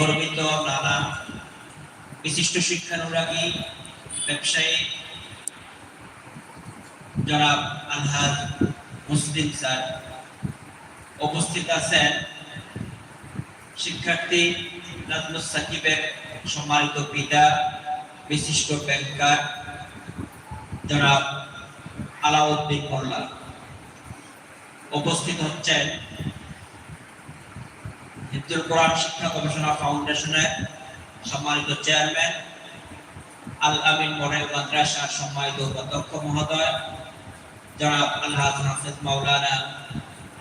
গর্বিত নানা বিশিষ্ট শিক্ষানুরাগী, ব্যবসায়ী জনাব আলহাজ মুসলিম স্যার উপস্থিত আছেন। শিক্ষার্থী নাজমুস সাকিবের সম্মানিত পিতা, বিশিষ্ট ব্যাংকার জনাব আলাউদ্দিন মোল্লা। উপস্থিত হচ্ছেন হিন্দুল কোরআন শিক্ষা গবেষণা ফাউন্ডেশনের সম্মানিত চেয়ারম্যান আল আমিন মডেল মাদ্রাসার সম্মানিত উপাধ্যক্ষ মহোদয়, জনাব আলহাজ হাফিজ মাওলানা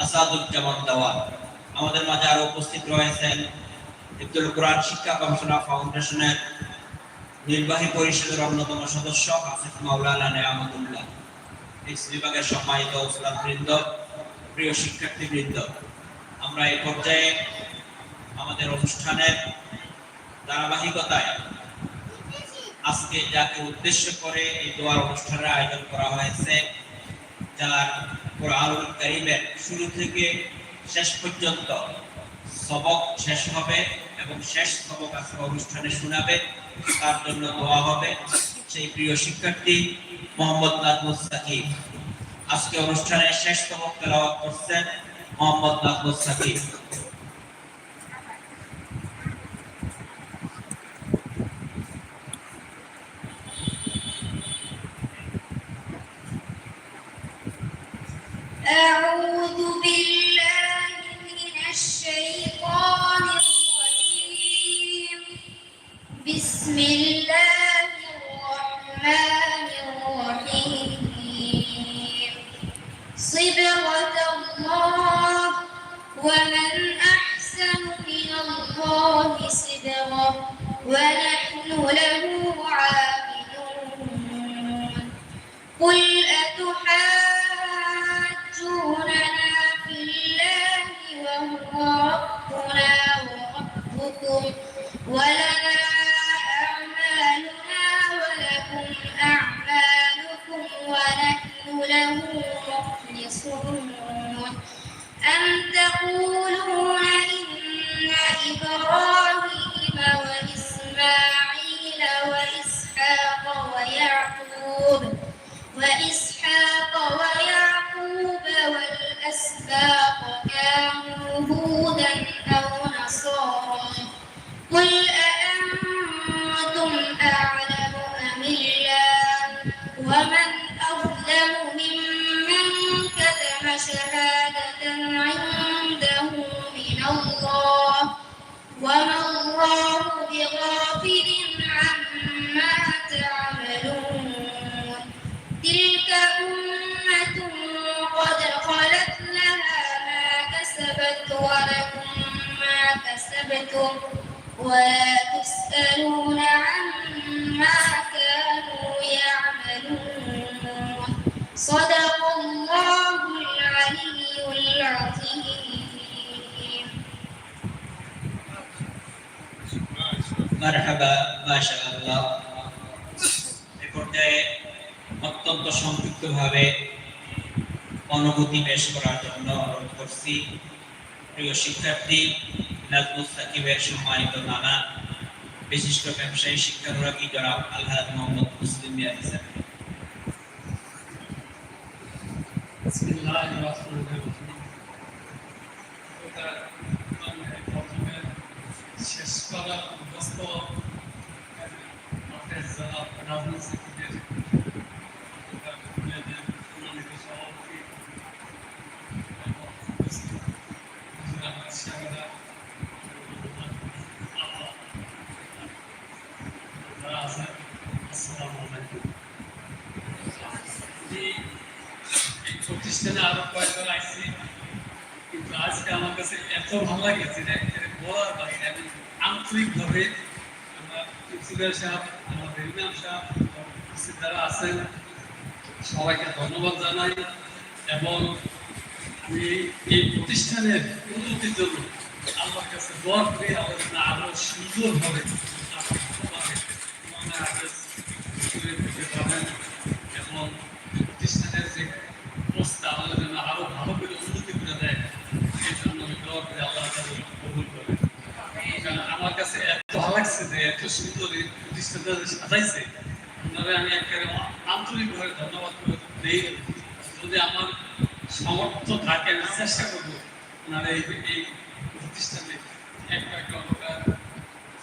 আসাদুজ্জামান দেওয়ান। আমাদের মাঝে আরও উপস্থিত রয়েছেন হিন্দুল কোরআন শিক্ষা গবেষণা ফাউন্ডেশনের নির্বাহী পরিষদের অন্যতম সদস্য হাফিজ মাওলানা নেয়ামতুল্লাহ। এক্স বিভাগের সম্মানিত উসলাম বৃন্দ প্রিয় শিক্ষার্থীবৃন্দ, আমরা এই পর্যায়ে আমাদের অনুষ্ঠানের ধারাবাহিকতায় আজকে যাকে উদ্দেশ্য করে এই দোয়ার অনুষ্ঠানের আয়োজন করা হয়েছে, যার কোরআনুল কারিমের শুরু থেকে শেষ পর্যন্ত সবক শেষ হবে এবং শেষ সবক আজকে অনুষ্ঠানে শোনাবে, তার জন্য দোয়া হবে। সেই প্রিয় শিক্ষার্থী মোহাম্মদ নাজমুস সাকিব আজকে অনুষ্ঠানের শেষ সবক তেলাওয়াত করছেন মোহাম্মদ নাজমুস সাকিব। Muy وإسحاق كسبتم ولا تسألون عما كانوا يعملون صدق الله العلي العظيم মারহাবা মাশাআল্লাহ এ পর্যায়ে অত্যন্ত সংক্ষিপ্তভাবে অনুভূতি পেশ করার জন্য অনুরোধ করছি প্রিয় শিক্ষার্থী নাজমুস সাকিবের সম্মানিত নানা বিশিষ্ট ব্যবসায়ী, শিক্ষানুরাগী জনাব আলহাজ মোহাম্মদ মুসলিম মিয়া হিসেবে শেষ করা প্রতিষ্ঠানে আরও কয়েকবার আইসি কিন্তু আজকে আমার কাছে এত ভালো লাগেছে যে বলার বাইরে আমি আন্তরিকভাবে আমরা প্রিন্সিপাল সাহেব আমাদের ইমাম সাহেব উপস্থিত আছেন, সবাইকে ধন্যবাদ জানাই এবং আমি এই প্রতিষ্ঠানের উন্নতির জন্য আল্লাহর কাছে দোয়া করি, আল্লাহ যেন আরও সুন্দরভাবে এবং প্রতিষ্ঠানের যে আল্লাহ যেন আরও ভালো আমার কাছে লাগছে যে এত সুন্দর এই আমি একেবারে ধন্যবাদ যদি আমার সামর্থ্য থাকে, আমি চেষ্টা করব ওনারা এই এই প্রতিষ্ঠানে এক একটা অঙ্গটা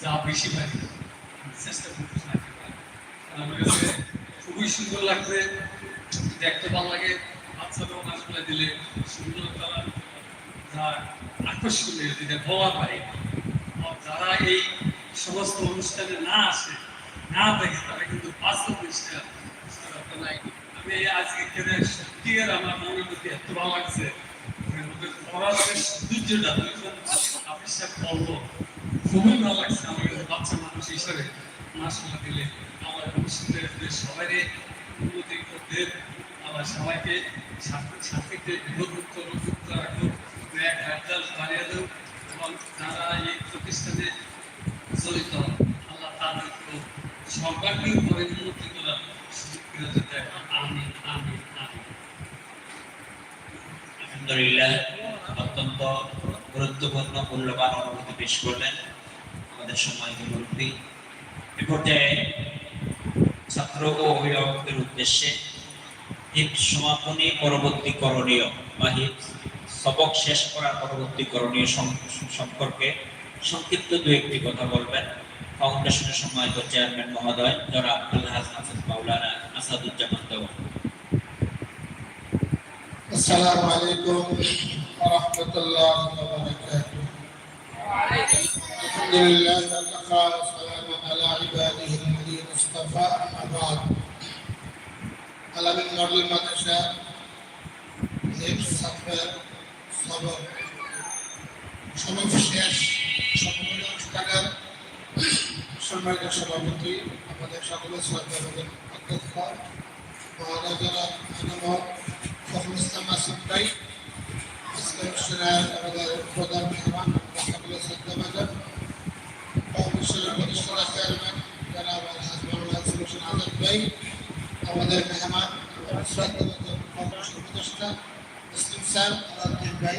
যা বেশি পারি চেষ্টা করতে আমার কাছে খুবই সুন্দর লাগছে, দেখতে ভালো লাগে। বাচ্চারাও নাচগুলো দিলে সুন্দর তারা যা আকর্ষণীয় যেটা বলা পারে যারা এই সমস্ত অনুষ্ঠানে না আসে, না দেখে, তারা কিন্তু বাস্তব জিনিসটা বুঝতে পারতো না। আমি আজকে এখানে সত্যিকার আমার মনের মধ্যে এত ভালো লাগছে সৌন্দর্যটা দুইজন সে বলব, খুবই ভালো লাগছে আমার বাচ্চা মানুষ হিসাবে। মাসগুলো দিলে আমার ভবিষ্যতে সবাই উন্নতি করতে সবাইকে ছাত্র বিভক্ত মুক্ত রাখুক এক হাজার বাড়িয়ে দেব এবং যারা এই প্রতিষ্ঠানে জড়িত। আল্লাহ তাদেরকে সরকারকে করে উন্নতি করার সুযোগ করে দিতে আমি আমি আমি আলহামদুলিল্লাহ, অত্যন্ত গুরুত্বপূর্ণ, মূল্যবান অনুভূতি পেশ করলেন আমাদের সম্মানিত মুরব্বী। এ পর্যায়ে ছাত্র ও অভিভাবকদের উদ্দেশ্যে হিপস সমাপনী পরবর্তী করণীয় বা হিপস সবক শেষ করার পরবর্তী করণীয় সম্পর্কে সংক্ষিপ্ত দু একটি কথা বলবেন। ফাউন্ডেশনের সম্মানিত চেয়ারম্যান মহোদয় যারা আব্দুল হাসান মাওলানা আসাদুজ্জামান দেওয়া আসসালামু আলাইকুম ওয়া রাহমাতুল্লাহি ওয়া বারাকাতুহু আলহামদুলিল্লাহ ওয়া সালামু ইবাদিহি আল্লাযীনা ইসতাফা আম্মা আলামিন মডেল মাদ্রাসা হেফজ ছাত্রের সবক শেষ অনুষ্ঠানের সম্মানিত সভাপতি, আমাদের সকলের শ্রদ্ধা অধ্যক্ষ মহানগর জনাব ফখরুল ইসলাম আসিফ ভাই আমাদের প্রধান মেহমান সকলের শ্রদ্ধাভাজন কমিশনের প্রতিষ্ঠাতা চেয়ারম্যান জনাব হাসবানুল্লাহ সুলুশন আজাদ ভাই আমাদের মেহমান শ্রদ্ধাভাজন কমিশন উপদেষ্টা মুসলিম স্যার আলাউদ্দিন ভাই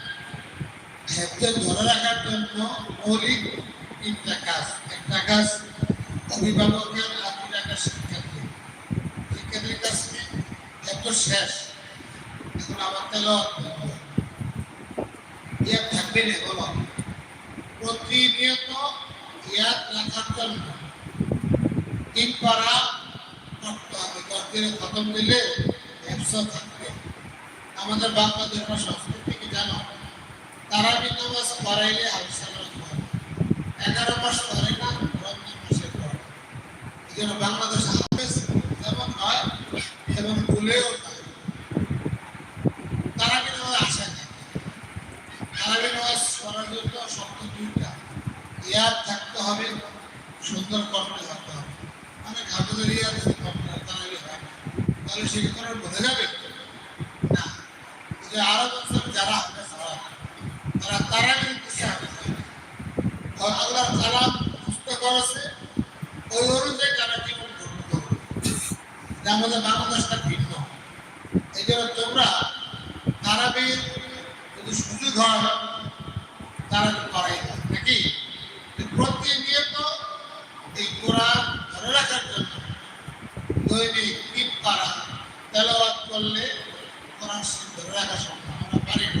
হেফজ ধরে রাখার জন্য মৌলিক তিনটা কাজ। একটা কাজ অভিভাবকের আদি রাখা শিক্ষার্থী। শিক্ষার্থীর কাছে এত শেষ। এখন আমার তেল ইয়াদ থাকবে না বলো প্রতিনিয়ত ইয়াদ রাখার জন্য তিন পারা করতে হবে। দশ খতম দিলে একশো থাকবে। আমাদের বাংলাদেশের সংস্কৃতি কি জানো? তারা নামাজ পড়াইলে আলোচনা এগারো মাস পরে না, রমজান মাসে পড়ে এই জন্য বাংলাদেশ হাফেজ, যেমন হয় এবং ভুলেও তারাবি দুইটা। ইয়াদ থাকতে হবে, সুন্দর কর্মে থাকতে হবে। অনেক হাফেজের কর্মে তারাবি হয়, তাহলে সে কি বোঝা যাবে? না। যে আরব যারা হয় তারা। আর আল্লাহ তালা সুস্থ করেছে ওই অনুযায়ী তারা জীবন গ্রহণ করবে। যে আমাদের বাংলাদেশটা ভিন্ন। এই জন্য তোমরা তারাবির যদি সুযোগ হয়, তারা করাই না নাকি? প্রতিনিয়ত এই কোরআন ধরে রাখার জন্য দৈনিক তিন পারা তেলাওয়াত করলে কোরআন ধরে রাখা সম্ভব। আমরা পারি না।